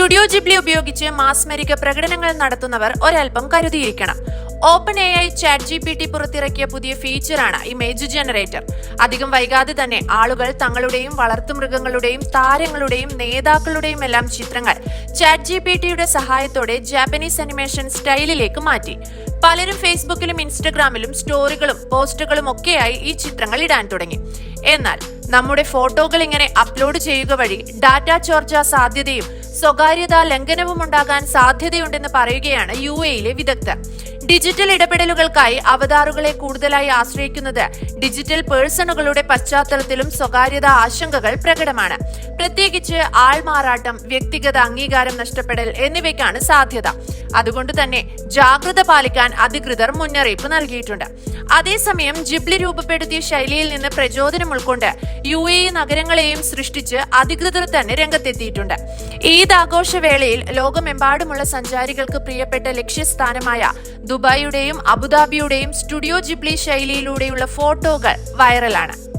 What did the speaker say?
Studio ജിബ്ലി ഉപയോഗിച്ച് മാസ്മരിക പ്രകടനങ്ങൾ നടത്തുന്നവർ ഒരൽപ്പം കരുതിയിരിക്കണം. Open A I Chat G P T പുറത്തിറക്കിയ പുതിയ ഫീച്ചറാണ് ഇമേജ് ജനറേറ്റർ. അധികം വൈകാതെ തന്നെ ആളുകൾ തങ്ങളുടെയും വളർത്തുമൃഗങ്ങളുടെയും താരങ്ങളുടെയും നേതാക്കളുടെയും എല്ലാം ചിത്രങ്ങൾ ചാറ്റ് ജി പി ടിയുടെ സഹായത്തോടെ ജാപ്പനീസ് അനിമേഷൻ സ്റ്റൈലിലേക്ക് മാറ്റി. പലരും ഫേസ്ബുക്കിലും ഇൻസ്റ്റഗ്രാമിലും സ്റ്റോറികളും പോസ്റ്റുകളും ഒക്കെയായി ഈ ചിത്രങ്ങൾ ഇടാൻ തുടങ്ങി. എന്നാൽ നമ്മുടെ ഫോട്ടോകൾ ഇങ്ങനെ അപ്ലോഡ് ചെയ്യുക വഴി ഡാറ്റ ചോർച്ച സാധ്യതയും സ്വകാര്യതാ ലംഘനവും ഉണ്ടാകാൻ സാധ്യതയുണ്ടെന്ന് പറയുകയാണ് യു എയിലെ വിദഗ്ധർ. ഡിജിറ്റൽ ഇടപെടലുകൾക്കായി അവതാറുകളെ കൂടുതലായി ആശ്രയിക്കുന്നത് ഡിജിറ്റൽ പേഴ്സണുകളുടെ പശ്ചാത്തലത്തിലും സ്വകാര്യതാ ആശങ്കകൾ പ്രകടമാണ്. പ്രത്യേകിച്ച് ആൾമാറാട്ടം വ്യക്തിഗത അംഗീകാരം നഷ്ടപ്പെടൽ എന്നിവയ്ക്കാണ് സാധ്യത. അതുകൊണ്ട് തന്നെ ജാഗ്രത പാലിക്കാൻ അധികൃതർ മുന്നറിയിപ്പ് നൽകിയിട്ടുണ്ട്. അതേസമയം ജിബ്ലി രൂപപ്പെടുത്തിയ ശൈലിയിൽ നിന്ന് പ്രചോദനം ഉൾക്കൊണ്ട് യു എ നഗരങ്ങളെയും സൃഷ്ടിച്ച് അധികൃതർ തന്നെ രംഗത്തെത്തിയിട്ടുണ്ട്. ഈദ് ആഘോഷവേളയിൽ ലോകമെമ്പാടുമുള്ള സഞ്ചാരികൾക്ക് പ്രിയപ്പെട്ട ലക്ഷ്യസ്ഥാനമായ ദുബായിയുടെയും അബുദാബിയുടെയും സ്റ്റുഡിയോ ജിബ്ലി ശൈലിയിലൂടെയുള്ള ഫോട്ടോകൾ വൈറലാണ്.